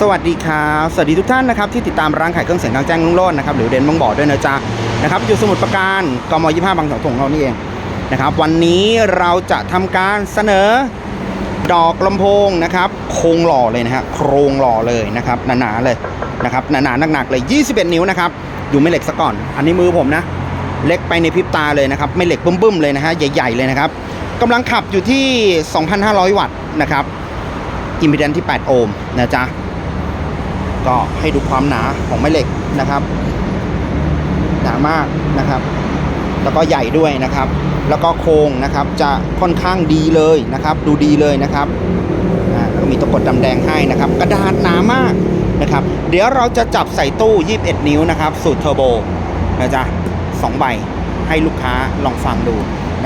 สวัสดีครับสวัสดีทุกท่านนะครับที่ติดตามร้านขายเครื่องเสียงกลางแจ้งลุงโลดนะครับหรือเดนบางบ่อด้วยนะจ๊ะนะครับอยู่สมุทรปราการกม25บางเสาธงเรานี่เองนะครับวันนี้เราจะทำการเสนอดอกลำโพงนะครับโครงหล่อเลยนะฮะโครงหล่อเลยนะครับหนาๆเลยนะครับหนาๆหนักๆเลย 21 นิ้วนะครับดูไม่เหล็กซะก่อน อันนี้มือผมนะเล็กไปในพริบตาเลยนะครับไม่เหล็กบึ้มๆเลยนะฮะใหญ่ๆเลยนะครับกำลังขับอยู่ที่ 2,500 วัตต์นะครับอิมพีแดนที่ 8 โอห์มนะจ๊ะ ก็ให้ดูความหนาของแม่เหล็กนะครับ หนามากนะครับ แล้วก็ใหญ่ด้วยนะครับ แล้วก็โครงนะครับจะค่อนข้างดีเลยนะครับ ดูดีเลยนะครับแล้วก็มีตะกดดำแดงให้นะครับ กระดาษหนามากนะครับ เดี๋ยวเราจะจับใส่ตู้ 21 นิ้วนะครับ สูตรเทอร์โบนะจ๊ะสองใบให้ลูกค้าลองฟังดู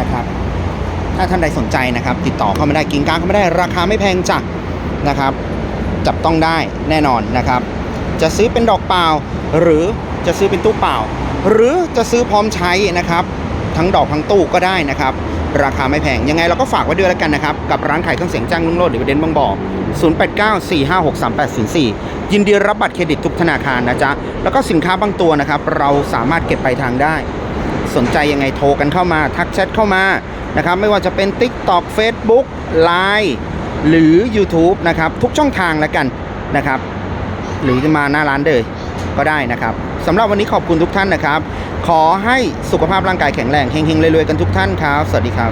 นะครับ ถ้าท่านใดสนใจนะครับ ติดต่อเข้ามาได้กินกลางเข้ามาได้ราคาไม่แพงจ้ะนะครับ จับต้องได้แน่นอนนะครับ จะซื้อเป็นดอกเปล่า หรือจะซื้อเป็นตู้เปล่า หรือจะซื้อพร้อมใช้นะครับ ทั้งดอกทั้งตู้ก็ได้นะครับ ราคาไม่แพง ยังไงเราก็ฝากไว้ด้วยแล้วกันนะครับ กับร้านขายเครื่องเสียงจ้างลุงโลดหรือเดนบางบ่อ0894563804ยินดีรับบัตรเครดิตทุกธนาคารนะจ๊ะ แล้วก็สินค้าบางตัวนะครับ เราสามารถเก็บไปลายทางได้ สนใจยังไงโทรกันเข้ามา ทักแชทเข้ามานะครับ ไม่ว่าจะเป็น TikTok Facebook Line หรือ YouTube นะครับทุกช่องทางแล้วกันนะครับ หรือจะมาหน้าร้านเลยก็ได้นะครับสำหรับวันนี้ขอบคุณทุกท่านนะครับ ขอให้สุขภาพร่างกายแข็งแรงเฮงๆรวยๆกันทุกท่านครับ สวัสดีครับ